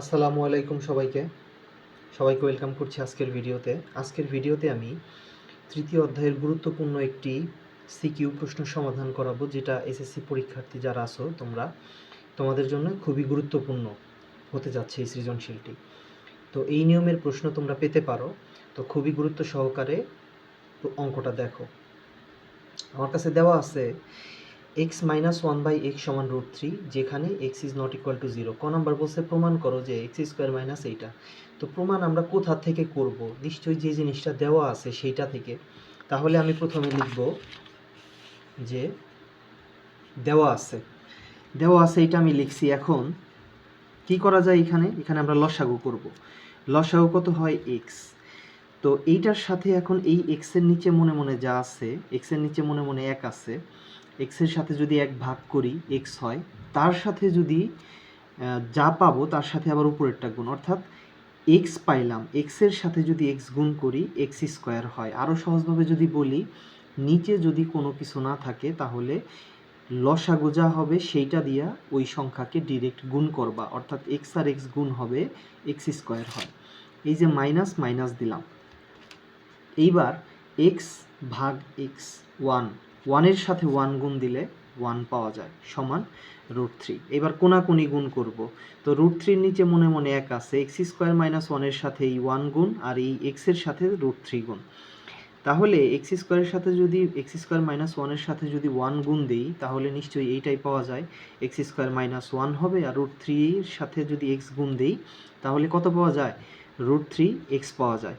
আসসালামু আলাইকুম সবাইকে। সবাইকে ওয়েলকাম করছি আজকের ভিডিওতে। আজকের ভিডিওতে আমি তৃতীয় অধ্যায়ের গুরুত্বপূর্ণ একটি সিকিউ প্রশ্ন সমাধান করাবো, যেটা এসএসসি পরীক্ষার্থী যারা আসো তোমরা তোমাদের জন্য খুবই গুরুত্বপূর্ণ হতে যাচ্ছে এই সৃজনশীলটি। তো এই নিয়মের প্রশ্ন তোমরা পেতে পারো। তো খুবই গুরুত্ব সহকারে অঙ্কটা দেখো। আমার কাছে দেওয়া আছে x minus one by x সমান রুট থ্রি যেখানে x is not equal to zero ক নাম্বার বলছে, প্রমাণ করো যে এক্স স্কোয়ার মাইনাস এইটা। তো প্রমাণ আমরা কোথা থেকে করব? নিশ্চয়ই যে জিনিসটা দেওয়া আছে সেইটা থেকে। তাহলে আমি প্রথমে লিখব যে দেওয়া আছে। দেওয়া আছে এটা আমি লিখছি এখন। কি করা যায় এখানে? এখানে আমরা লসাগু করব। লসাগু কত হয় এক্স তো এইটার সাথে এখন এই এক্সের নিচে মনে মনে যা আছে এক্সের নিচে মনে মনে এক আছে। এক্সের সাথে যদি এক ভাগ করি এক্স হয়, তার সাথে যদি যা পাবো তার সাথে আবার উপরেরটা গুণ। অর্থাৎ এক্স পাইলাম এক্সের সাথে যদি এক্স গুণ করি এক্স স্কোয়ার হয়। আরও সহজভাবে যদি বলি, নিচে যদি কোনো কিছু না থাকে, তাহলে লসাগু যা হবে সেইটা দিয়া ওই সংখ্যাকে ডিরেক্ট গুণ করবা। অর্থাৎ এক্স আর এক্স গুণ হবে এক্স স্কোয়ার হয়। এই যে মাইনাস মাইনাস দিলাম। এইবার এক্স ভাগ এক্স ওয়ান ওয়ানের সাথে ওয়ান গুণ দিলে ওয়ান পাওয়া যায়, সমান রুট থ্রি। এবার কোনাকুনি গুণ করব। তো রুট থ্রির নিচে মনে মনে এক আছে, এক্স স্কোয়ার মাইনাস ওয়ানের সাথে এই ওয়ান গুণ আর এই এক্সের সাথে রুট থ্রি গুণ। তাহলে এক্স স্কোয়ারের সাথে যদি, এক্স স্কোয়ার মাইনাস ওয়ানের সাথে যদি ওয়ান গুণ দিই, তাহলে নিশ্চয়ই এইটাই পাওয়া যায়। এক্স স্কোয়ার মাইনাস ওয়ান হবে আর রুট থ্রির সাথে যদি এক্স গুণ দিই, তাহলে কত পাওয়া যায়? রুট থ্রি এক্স পাওয়া যায়।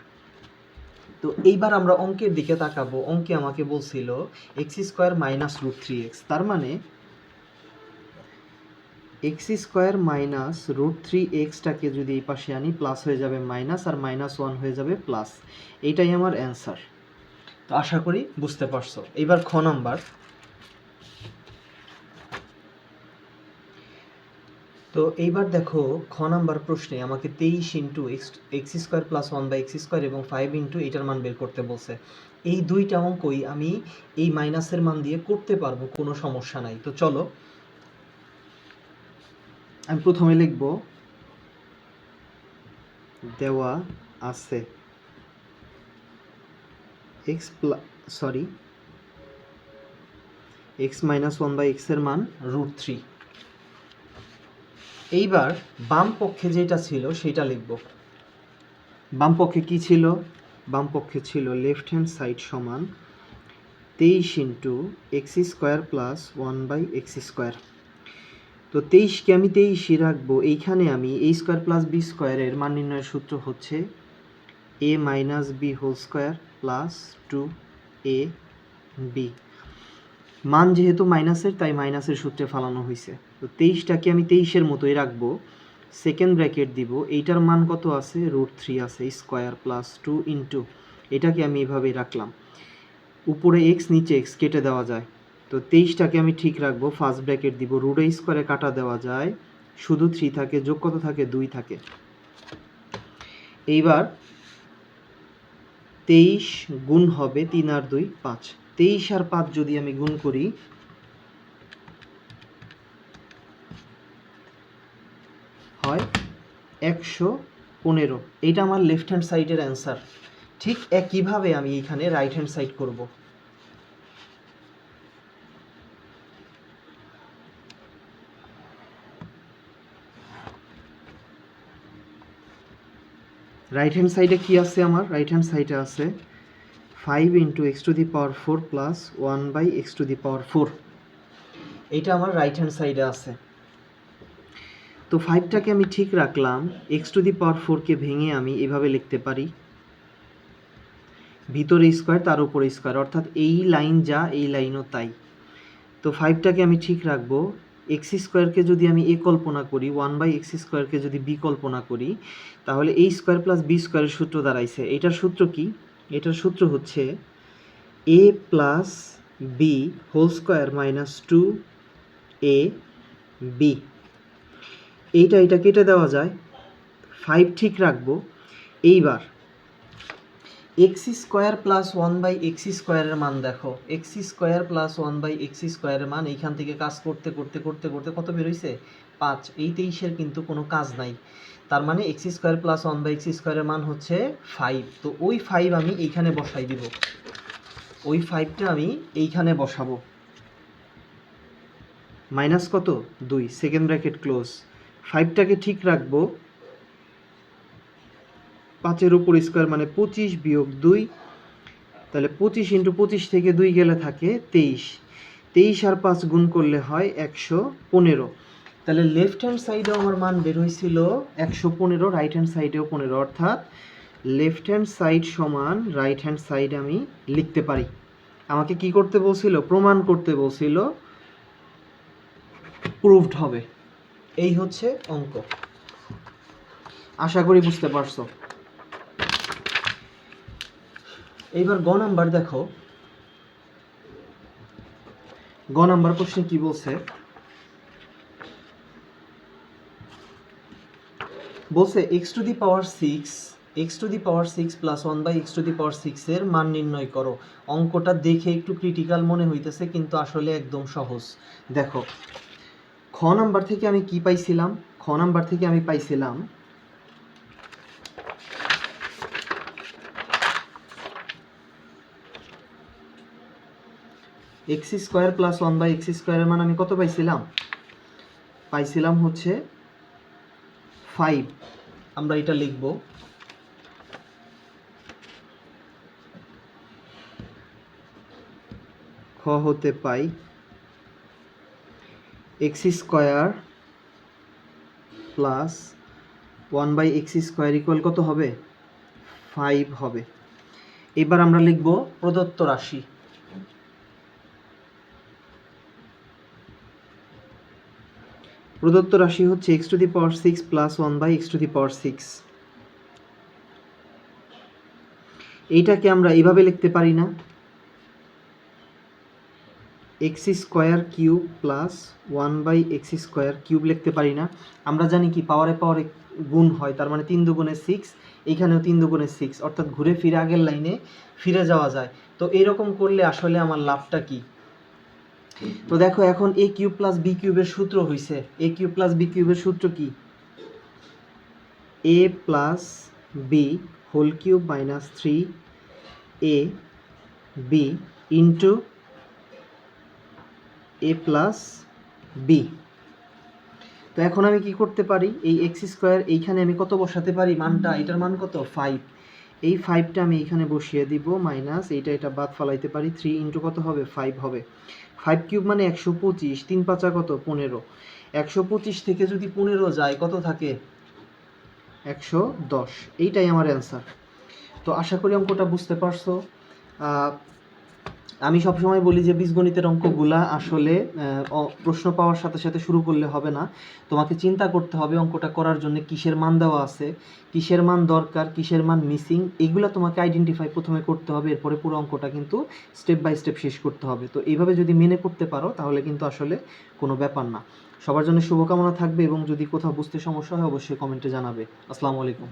তো এইবার আমরা অঙ্কের দিকে তাকাবো। অঙ্কে আমাকে বলছিল x square minus root three x. তার মানে x square minus root three এক্সটাকে যদি এই পাশে আনি প্লাস হয়ে যাবে মাইনাস আর মাইনাস ওয়ান হয়ে যাবে প্লাস এইটাই আমার অ্যান্সার। তো আশা করি বুঝতে পারছ। এইবার খ নাম্বার। তো এইবার দেখো খ নাম্বার প্রশ্নে আমাকে তেইশ into x x square plus one by x square এবং ফাইভ ইন্টু এটার মান বের করতে বলছে। এই দুইটা অঙ্কই আমি এই মাইনাসের মান দিয়ে করতে পারব, কোনো সমস্যা নাই। তো চলো, আমি প্রথমে লিখব, দেওয়া আছে x sorry x minus one by এক্সের মান রুট থ্রি এইবার বাম পক্ষে যেটা ছিল, সেটা লিখব। বাম পক্ষে কি ছিল? বাম পক্ষে ছিল লেফট হ্যান্ড সাইড সমান তেইশ into x square plus one by x square তো তেইশকে আমি তেইশই রাখব। এইখানে আমি এ স্কোয়ার প্লাস বি স্কোয়ারের মান নির্ণয়ের সূত্র হচ্ছে A minus B whole square plus two A B মান যেহেতু মাইনাসের, তাই মাইনাসের সূত্রে ফালানো হয়েছে। তো তেইশটাকে আমি তেইশের মতোই রাখব। সেকেন্ড ব্র্যাকেট দিব। এইটার মান কত আছে? রুট থ্রি আছে, স্কোয়ার প্লাস টু ইন্টু। এটাকে আমি এভাবেই রাখলাম। উপরে এক্স, নিচে এক্স, কেটে দেওয়া যায়। তো তেইশটাকে আমি ঠিক রাখব। ফার্স্ট ব্র্যাকেট দিব। রুট স্কোয়ারে কাটা দেওয়া যায়। শুধু থ্রি থাকে, যোগ কত থাকে? দুই থাকে। এইবার তেইশ গুণ হবে তিন আর দুই, পাঁচ। তেইশ আর পাঁচ যদি আমি গুণ করি, হয় একশো পনেরো। এইটা আমার লেফট হ্যান্ড সাইডের অ্যান্সার ঠিক একইভাবে আমি এইখানে রাইট হ্যান্ড সাইড করব। রাইট হ্যান্ড সাইডে কি আছে আমার? রাইট হ্যান্ড সাইডে আছে five into x to the power four plus one by x to the power four. এইটা আমার রাইট হ্যান্ড সাইডে আছে। তো ফাইভটাকে আমি ঠিক রাখলাম, এক্স টু দি পাওয়ার ফোরকে ভেঙে আমি এভাবে লিখতে পারি। ভিতরে স্কোয়ার তার উপরে স্কোয়ার অর্থাৎ এই লাইন যা, এই লাইনও তাই। তো ফাইভটাকে আমি ঠিক রাখব, এক্স স্কোয়ারকে যদি আমি এ কল্পনা করি ওয়ান বাই এক্স স্কোয়ারকে যদি বি কল্পনা করি, তাহলে এই স্কোয়ার প্লাস বি স্কোয়ারের সূত্র দাঁড়াইছে। এটার সূত্র কি? এটার সূত্র হচ্ছে A plus B whole square minus two A B এইটা এটা কেটে দেওয়া যায়। ফাইভ ঠিক রাখব। এইবার x square plus one by x স্কোয়ারের মান দেখো। X square plus one by x স্কোয়ারের মান এইখান থেকে কাজ করতে করতে করতে করতে কত বেরোইছে পাঁচ। এই তেইশের কিন্তু কোনো কাজ নাই। তার মানে X square plus one by X স্কোয়ারের মান হচ্ছে ফাইভ তো ওই ফাইভ আমি এইখানে বসাই দিব। ওই ফাইভটা আমি এইখানে বসাবো। মাইনাস কত? দুই। সেকেন্ড ব্র্যাকেট ক্লোজ ফাইভটাকে ঠিক রাখব। পাঁচের উপর স্কোয়ার মানে পঁচিশ বিয়োগ দুই। তাহলে পঁচিশ ইন্টু পঁচিশ থেকে দুই গেলে থাকে তেইশ। তেইশ আর পাঁচ গুণ করলে হয় একশো পনেরো। তাহলে লেফট হ্যান্ড সাইডেও আমার মান বের হয়েছিল একশো পনেরো রাইট হ্যান্ড সাইডেও পনেরো। অর্থাৎ লেফট হ্যান্ড সাইড সমান রাইট হ্যান্ড সাইড আমি লিখতে পারি। আমাকে কি করতে বলছিল? প্রমাণ করতে বলছিল প্রুভড হবে। এই হচ্ছে অঙ্ক। আশা করি বুঝতে পারছ। এইবার গ নাম্বার দেখো। গ নাম্বার প্রশ্নে কি বলছে? বলছে X to the power six X to the power six plus one by X to the power সিক্সের মান নির্ণয় করো। অঙ্কটা দেখে একটু ক্রিটিক্যাল মনে হইতেছে, কিন্তু আসলে একদম সহজ। দেখো, খ নাম্বার থেকে আমি কি পাইছিলাম? খ নাম্বার থেকে আমি পাইছিলাম X square plus one by X স্কোয়ারের মান আমি কত পাইছিলাম? পাইছিলাম হচ্ছে ফাইভ আমরা এটা লিখব। খ হতে পাই। X square plus one by X square equal কত হবে? ফাইভ হবে। এবার আমরা লিখব প্রদত্ত রাশি। প্রদত্ত রাশি হচ্ছে X to the power six plus one by X to the power six এইটাকে আমরা এইভাবে লিখতে পারি না। X square cube plus one by X square cube লিখতে পারি না। আমরা জানি কি পাওয়ারে পাওয়ারে গুণ হয়, তার মানে তিন দুগুণে সিক্স এইখানেও তিন দুগুণে সিক্স অর্থাৎ ঘুরে ফিরে আগের লাইনে ফিরে যাওয়া যায়। তো এরকম করলে আসলে আমার লাভটা কি? তো দেখো এখন এ কিউব প্লাস বি কিউবের সূত্র হইছে। এ কিউব প্লাস বি কিউবের সূত্র কি? A plus B whole cube minus three A B into A plus B তো এখন আমি কি করতে পারি? এই এক্স স্কোয়ার এইখানে আমি কত বসাতে পারি? মানটা, এটার মান কত? ফাইভ। এই ফাইভটা আমি এইখানে বসিয়ে দিব, মাইনাস এইটা, এটা বাদ ফালাইতে পারি। থ্রি ইন্টু কত হবে? ফাইভ হবে। ফাইভ কিউব মানে একশো পঁচিশ, তিন পাঁচা কত? পনেরো। একশো পঁচিশ থেকে যদি পনেরো যায়, কত থাকে? একশো দশ। এইটাই আমার অ্যান্সার তো আশা করি অঙ্কটা বুঝতে পারছ। আমি সবসময় বলি যে বীজগণিতের অঙ্কগুলা আসলে প্রশ্ন পাওয়ার সাথে সাথে শুরু করলে হবে না। তোমাকে চিন্তা করতে হবে অঙ্কটা করার জন্য কিসের মান দেওয়া আছে, কিসের মান দরকার, কিসের মান মিসিং, এগুলো তোমাকে আইডেন্টিফাই প্রথমে করতে হবে, এরপরে পুরো অঙ্কটা কিন্তু স্টেপ বাই স্টেপ শেষ করতে হবে। তো এইভাবে যদি মেনে করতে পারো, তাহলে কিন্তু আসলে কোনো ব্যাপার না। সবার জন্য শুভকামনা থাকবে এবং যদি কোথাও বুঝতে সমস্যা হয়, অবশ্যই কমেন্টে জানাবে। আসসালামু আলাইকুম।